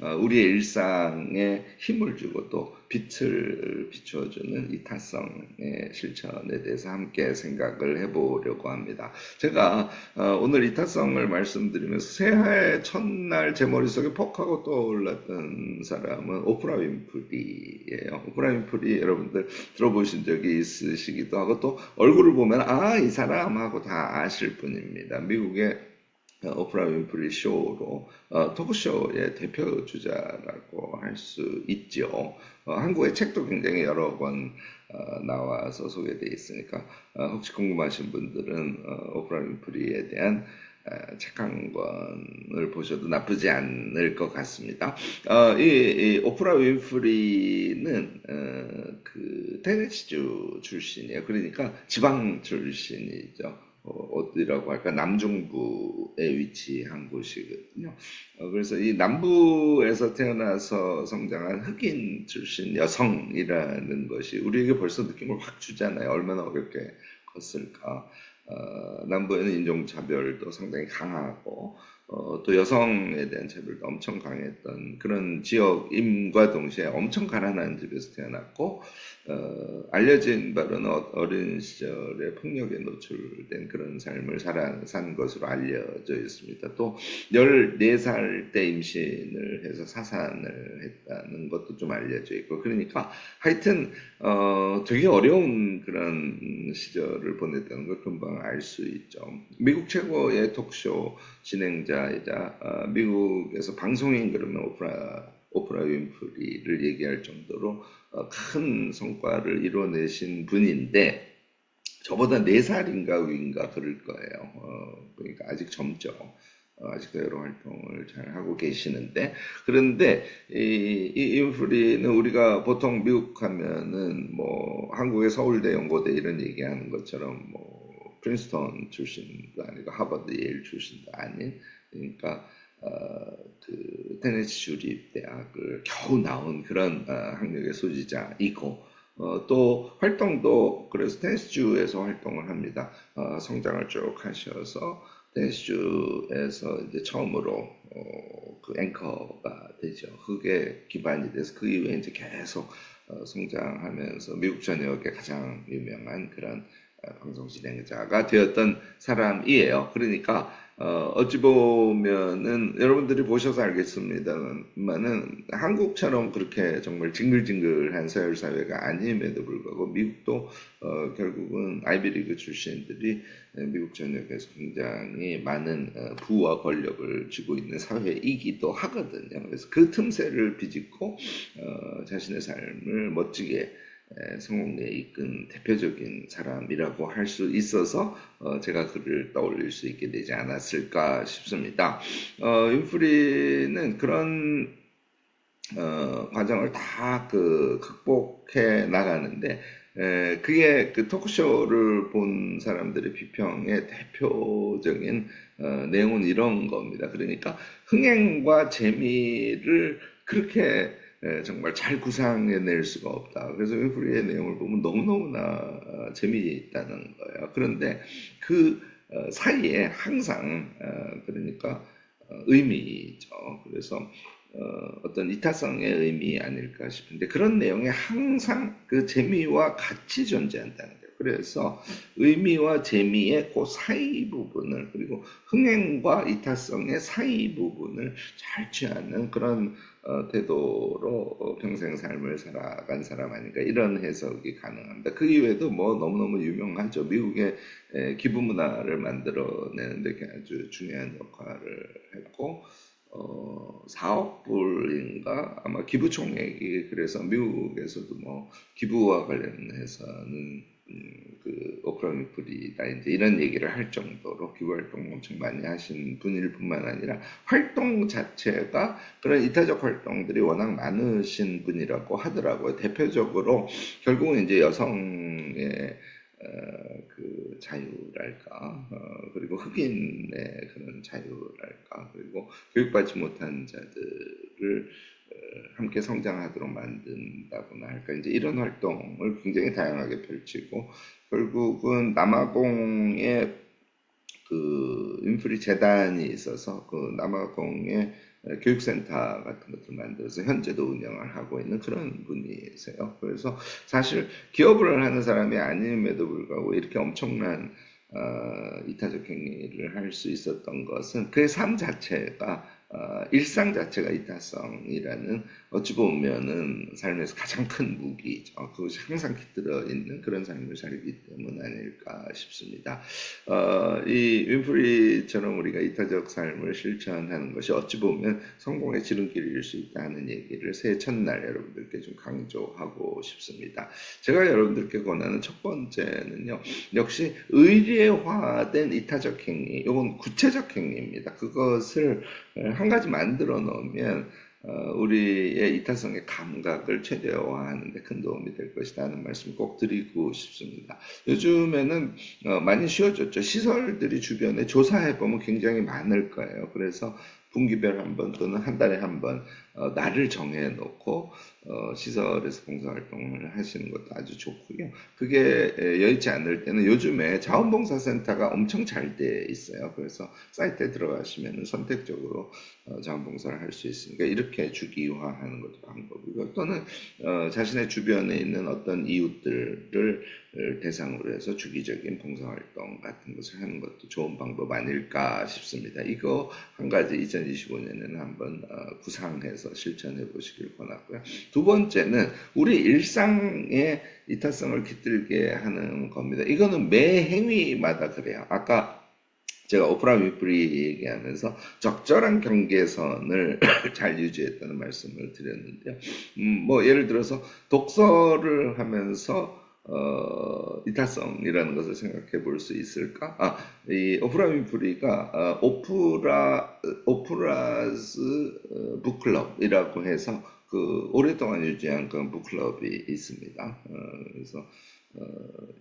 어, 우리의 일상에 힘을 주고 또 빛을 비춰주는 이타성의 실천에 대해서 함께 생각을 해보려고 합니다. 제가 어, 오늘 이타성을 말씀드리면서 새해 첫날 제 머릿속에 퍽 하고 떠올랐던 사람은 오프라 윈프리예요. 오프라 윈프리 여러분들 들어보신 적이 있으시기도 하고 또 얼굴을 보면 아 이 사람 하고 다 아실 분입니다. 미국의 어, 오프라 윈프리 쇼로 어, 토크쇼의 대표 주자라고 할 수 있죠. 어, 한국의 책도 굉장히 여러 권 어, 나와서 소개되어 있으니까 어, 혹시 궁금하신 분들은 어, 오프라 윈프리에 대한 책 한 권을 보셔도 나쁘지 않을 것 같습니다. 이, 이 오프라 윈프리는 그 테네시주 출신이에요. 그러니까 지방 출신이죠. 어, 어디라고 할까 남중부에 위치한 곳이거든요. 어, 그래서 이 남부에서 태어나서 성장한 흑인 출신 여성이라는 것이 우리에게 벌써 느낌을 확 주잖아요. 얼마나 어렵게 컸을까. 어, 남부에는 인종차별도 상당히 강하고 어, 또 여성에 대한 차별도 엄청 강했던 그런 지역임과 동시에 엄청 가난한 집에서 태어났고 어, 알려진 바로는 어, 어린 시절에 폭력에 노출된 그런 삶을 살아, 산 것으로 알려져 있습니다. 또 14살 때 임신을 해서 사산을 했다는 것도 좀 알려져 있고 그러니까 하여튼 어, 되게 어려운 그런 시절을 보냈다는 걸 금방 알 수 있죠. 미국 최고의 톡쇼 진행자이자 어, 미국에서 방송인 그러면 오프라 오프라 윈프리를 얘기할 정도로 어, 큰 성과를 이뤄내신 분인데 저보다 4살인가 위인가 그럴 거예요. 어, 그러니까 아직 젊죠. 어, 아직도 여러 활동을 잘 하고 계시는데 그런데 이, 이 인프리는 우리가 보통 미국 하면은 뭐 한국의 서울대 연고대 이런 얘기하는 것처럼 뭐 프린스턴 출신도 아니고 하버드 예일 출신도 아닌 그러니까 어, 그 테네시 주립 대학을 겨우 나온 그런 어, 학력의 소지자이고 어, 또 활동도 그래서 테네시주에서 활동을 합니다. 어, 성장을 쭉 하셔서 테네시주에서 이제 처음으로 어, 그 앵커가 되죠. 그게 기반이 돼서 그 이후에 이제 계속 어, 성장하면서 미국 전역에 가장 유명한 그런 어, 방송 진행자가 되었던 사람이에요. 그러니까 어, 어찌 보면은 여러분들이 보셔서 알겠습니다만은 한국처럼 그렇게 정말 징글징글한 서열 사회가 아님에도 불구하고 미국도 어, 결국은 아이비리그 출신들이 미국 전역에서 굉장히 많은 어, 부와 권력을 쥐고 있는 사회이기도 하거든요. 그래서 그 틈새를 비집고 어, 자신의 삶을 멋지게 성공에 이끈 대표적인 사람이라고 할 수 있어서 어, 제가 그를 떠올릴 수 있게 되지 않았을까 싶습니다. 어, 윤프리는 그런 어, 과정을 다 그 극복해 나가는데 에, 그게 그 토크쇼를 본 사람들의 비평의 대표적인 어, 내용은 이런 겁니다. 그러니까 흥행과 재미를 그렇게 예, 정말 잘 구상해낼 수가 없다. 그래서 윈프리의 내용을 보면 너무너무나 어, 재미있다는 거예요. 그런데 그 어, 사이에 항상 어, 그러니까 의미죠. 그래서 어떤 이타성의 의미 아닐까 싶은데 그런 내용에 항상 그 재미와 같이 존재한다는 거예요. 그래서 의미와 재미의 그 사이 부분을 그리고 흥행과 이타성의 사이 부분을 잘 취하는 그런 어, 태도로 평생 삶을 살아간 사람 아닌가 이런 해석이 가능합니다. 그 이외에도 뭐 너무너무 유명하죠. 미국의 기부 문화를 만들어내는 데 아주 중요한 역할을 했고 어, 4억 불인가 아마 기부 총액이 그래서 미국에서도 뭐 기부와 관련해서는 음, 그 오프라 윈프리다 이제 이런 얘기를 할 정도로 기부 활동 엄청 많이 하신 분일 뿐만 아니라 활동 자체가 그런 이타적 활동들이 워낙 많으신 분이라고 하더라고요. 대표적으로 결국은 이제 여성의 어, 그 자유랄까? 어, 그리고 흑인의 그런 자유랄까? 그리고 교육받지 못한 자들을 함께 성장하도록 만든다거나 할까? 이제 이런 활동을 굉장히 다양하게 펼치고 결국은 남아공의 그 인프리 재단이 있어서 그 남아공의 에, 교육센터 같은 것들 만들어서 현재도 운영을 하고 있는 그런 분이세요. 그래서 사실 기업을 하는 사람이 아님에도 불구하고 이렇게 엄청난 어, 이타적 행위를 할 수 있었던 것은 그의 삶 자체가 어, 일상 자체가 이타성이라는 어찌 보면은 삶에서 가장 큰 무기죠. 그것이 항상 깃들어 있는 그런 삶을 살기 때문 아닐까 싶습니다. 어, 이 윈프리처럼 우리가 이타적 삶을 실천하는 것이 어찌 보면 성공의 지름길일 수 있다는 얘기를 새해 첫날 여러분들께 좀 강조하고 싶습니다. 제가 여러분들께 권하는 첫 번째는요, 역시 의례화된 이타적 행위, 이건 구체적 행위입니다. 그것을 한 가지 만들어 놓으면 어, 우리의 이타성의 감각을 최대화하는 데 큰 도움이 될 것이라는 말씀 꼭 드리고 싶습니다. 요즘에는 어, 많이 쉬워졌죠. 시설들이 주변에 조사해 보면 굉장히 많을 거예요. 그래서 분기별 한 번 또는 한 달에 한 번 어, 날을 정해 놓고 어, 시설에서 봉사활동을 하시는 것도 아주 좋고요. 그게 여의치 않을 때는 요즘에 자원봉사센터가 엄청 잘 돼 있어요. 그래서 사이트에 들어가시면 선택적으로 어, 자원봉사를 할 수 있으니까 이렇게 주기화하는 것도 방법이고 또는 어, 자신의 주변에 있는 어떤 이웃들을 대상으로 해서 주기적인 봉사활동 같은 것을 하는 것도 좋은 방법 아닐까 싶습니다. 이거 한 가지 2025년에는 한번 어, 구상해서 실천해 보시길 권하고요. 두 번째는 우리 일상의 이타성을 깃들게 하는 겁니다. 이거는 매 행위마다 그래요. 아까 제가 오프라 위프리 얘기하면서 적절한 경계선을 잘 유지했다는 말씀을 드렸는데요. 음, 뭐 예를 들어서 독서를 하면서 어, 이타성이라는 것을 생각해 볼 수 있을까? 아, 이 오프라 윈프리가 어, 오프라 오프라스 어, 북클럽이라고 해서 그 오랫동안 유지한 그런 북클럽이 있습니다. 어, 그래서 어,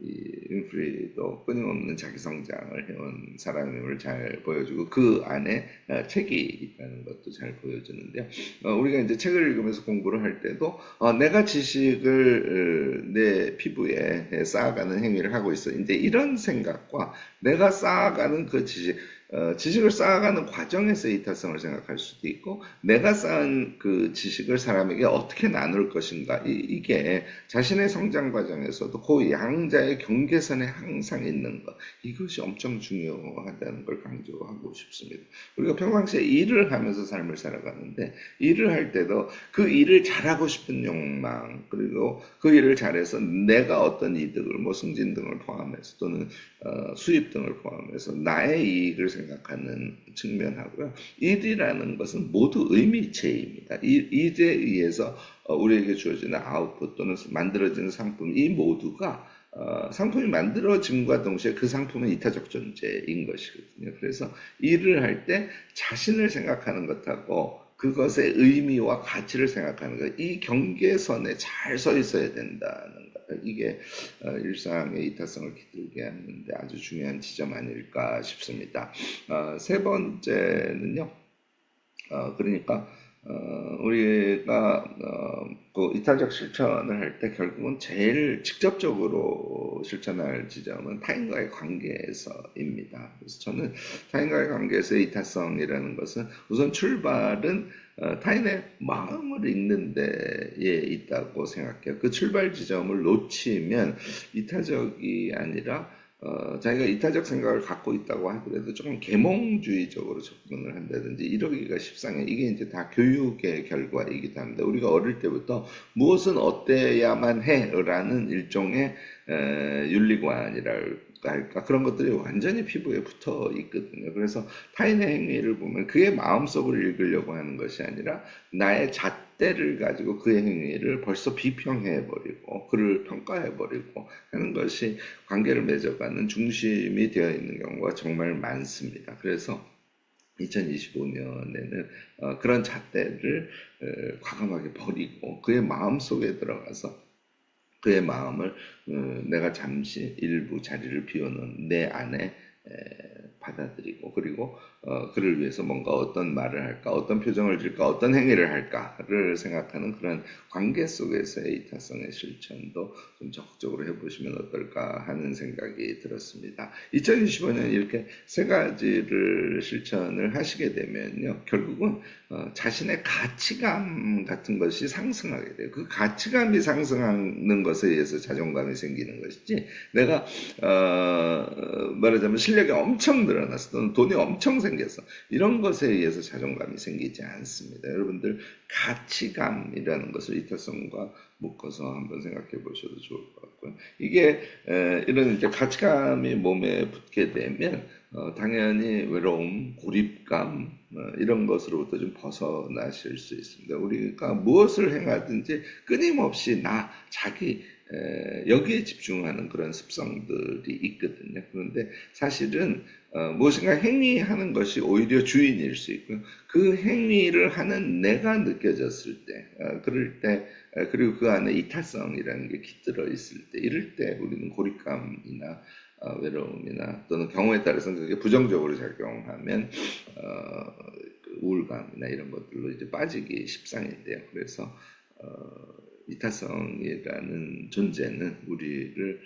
이 윈프리도 끊임없는 자기 성장을 해온 사람임을 잘 보여주고 그 안에 어, 책이 있다는 것도 잘 보여주는데요. 어, 우리가 이제 책을 읽으면서 공부를 할 때도 어, 내가 지식을 어, 내 피부에 쌓아가는 행위를 하고 있어. 이제 이런 생각과 내가 쌓아가는 그 지식 어, 지식을 쌓아가는 과정에서 이타성을 생각할 수도 있고 내가 쌓은 그 지식을 사람에게 어떻게 나눌 것인가 이, 게 자신의 성장 과정에서도 그 양자의 경계선에 항상 있는 것 이것이 엄청 중요하다는 걸 강조하고 싶습니다. 우리가 평상시에 일을 하면서 삶을 살아가는데 일을 할 때도 그 일을 잘하고 싶은 욕망 그리고 그 일을 잘해서 내가 어떤 이득을 뭐 승진 등을 포함해서 또는 어, 수입 등을 포함해서 나의 이익을 생각 하는 측면하고요. 일이라는 것은 모두 의미체입니다. 일, 일에 의해서 어, 우리에게 주어지는 아웃풋 또는 만들어지는 상품 이 모두가 어, 상품이 만들어짐과 동시에 그 상품은 이타적 존재인 것이거든요. 그래서 일을 할 때 자신을 생각하는 것하고 그것의 의미와 가치를 생각하는 것, 이 경계선에 잘 서 있어야 된다는 이게 어, 일상의 이타성을 깃들게 하는데 아주 중요한 지점 아닐까 싶습니다. 어, 세 번째는요. 어, 그러니까 우리가 그 이타적 실천을 할 때 결국은 제일 직접적으로 실천할 지점은 타인과의 관계에서입니다. 그래서 저는 타인과의 관계에서의 이타성이라는 것은 우선 출발은 어, 타인의 마음을 읽는 데에 있다고 생각해요. 그 출발 지점을 놓치면 이타적이 아니라 어, 자기가 이타적 생각을 갖고 있다고 하더라도 조금 계몽주의적으로 접근을 한다든지 이러기가 십상해. 이게 이제 다 교육의 결과이기도 합니다. 우리가 어릴 때부터 무엇은 어때야만 해라는 일종의 에, 윤리관이랄 할까 그런 것들이 완전히 피부에 붙어 있거든요. 그래서 타인의 행위를 보면 그의 마음속을 읽으려고 하는 것이 아니라 나의 잣대를 가지고 그의 행위를 벌써 비평해 버리고 그를 평가해 버리고 하는 것이 관계를 맺어가는 중심이 되어 있는 경우가 정말 많습니다. 그래서 2025년에는 어, 그런 잣대를 어, 과감하게 버리고 그의 마음 속에 들어가서 그의 마음을 어, 내가 잠시 일부 자리를 비워놓은 내 안에 받아들이고 그리고 어, 그를 위해서 뭔가 어떤 말을 할까, 어떤 표정을 질까, 어떤 행위를 할까를 생각하는 그런 관계 속에서의 이타성의 실천도 좀 적극적으로 해보시면 어떨까 하는 생각이 들었습니다. 2025년 이렇게 세 가지를 실천을 하시게 되면요, 결국은 어, 자신의 가치감 같은 것이 상승하게 돼요. 그 가치감이 상승하는 것에 의해서 자존감이 생기는 것이지, 내가 어, 말하자면 실력이 엄청 늘 어났어, 또는 돈이 엄청 생겼어. 이런 것에 의해서 자존감이 생기지 않습니다. 여러분들 가치감이라는 것을 이타성과 묶어서 한번 생각해 보셔도 좋을 것 같고요. 이게 에, 이런 이제 가치감이 몸에 붙게 되면 어, 당연히 외로움, 고립감 어, 이런 것으로부터 좀 벗어나실 수 있습니다. 우리가 무엇을 행하든지 끊임없이 나 자기 에, 여기에 집중하는 그런 습성들이 있거든요. 그런데 사실은 어, 무엇인가 행위하는 것이 오히려 주인일 수 있고요. 그 행위를 하는 내가 느껴졌을 때, 어, 그럴 때, 어, 그리고 그 안에 이타성이라는 게 깃들어 있을 때, 이럴 때 우리는 고립감이나 어, 외로움이나 또는 경우에 따라서는 그게 부정적으로 작용하면 어, 그 우울감이나 이런 것들로 이제 빠지기 십상인데요. 그래서 어, 이타성이라는 존재는 우리를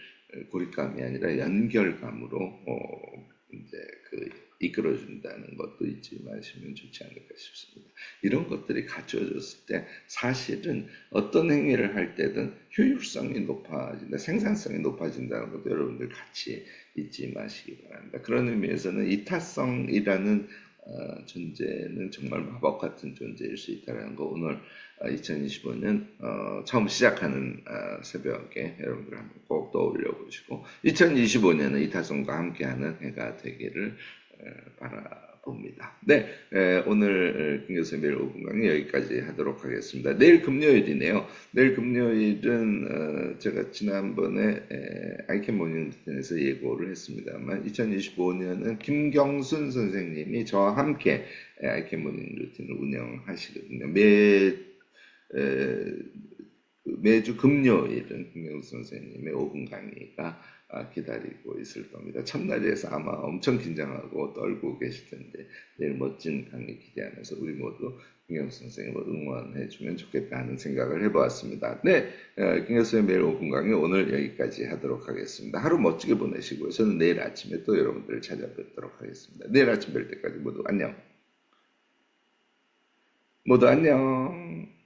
고립감이 아니라 연결감으로 어, 이제 그 이끌어준다는 것도 잊지 마시면 좋지 않을까 싶습니다. 이런 것들이 갖춰졌을 때 사실은 어떤 행위를 할 때든 효율성이 높아진다, 생산성이 높아진다는 것도 여러분들 같이 잊지 마시기 바랍니다. 그런 의미에서는 이타성이라는 어, 존재는 정말 마법 같은 존재일 수 있다는 거 오늘 2025년 어, 처음 시작하는 어, 새벽에 여러분들 한번 꼭 떠올려 보시고 2025년은 이타성과 함께하는 해가 되기를 바라봅니다. 네, 오늘 김 매일 5분 강의 여기까지 하도록 하겠습니다. 내일 금요일이네요. 내일 금요일은 제가 지난번에 아이캔 모닝 루틴에서 예고를 했습니다만 2025년은 김경순 선생님이 저와 함께 아이캔 모닝 루틴을 운영하시거든요. 매 매주 금요일은 김경수 선생님의 5분 강의가 기다리고 있을 겁니다. 첫날에서 아마 엄청 긴장하고 떨고 계실 텐데 내일 멋진 강의 기대하면서 우리 모두 김경수 선생님을 응원해 주면 좋겠다 하는 생각을 해보았습니다. 네, 김경수의 매일 5분 강의 오늘 여기까지 하도록 하겠습니다. 하루 멋지게 보내시고요. 저는 내일 아침에 또 여러분들을 찾아뵙도록 하겠습니다. 내일 아침 뵐 때까지 모두 안녕. 모두 안녕.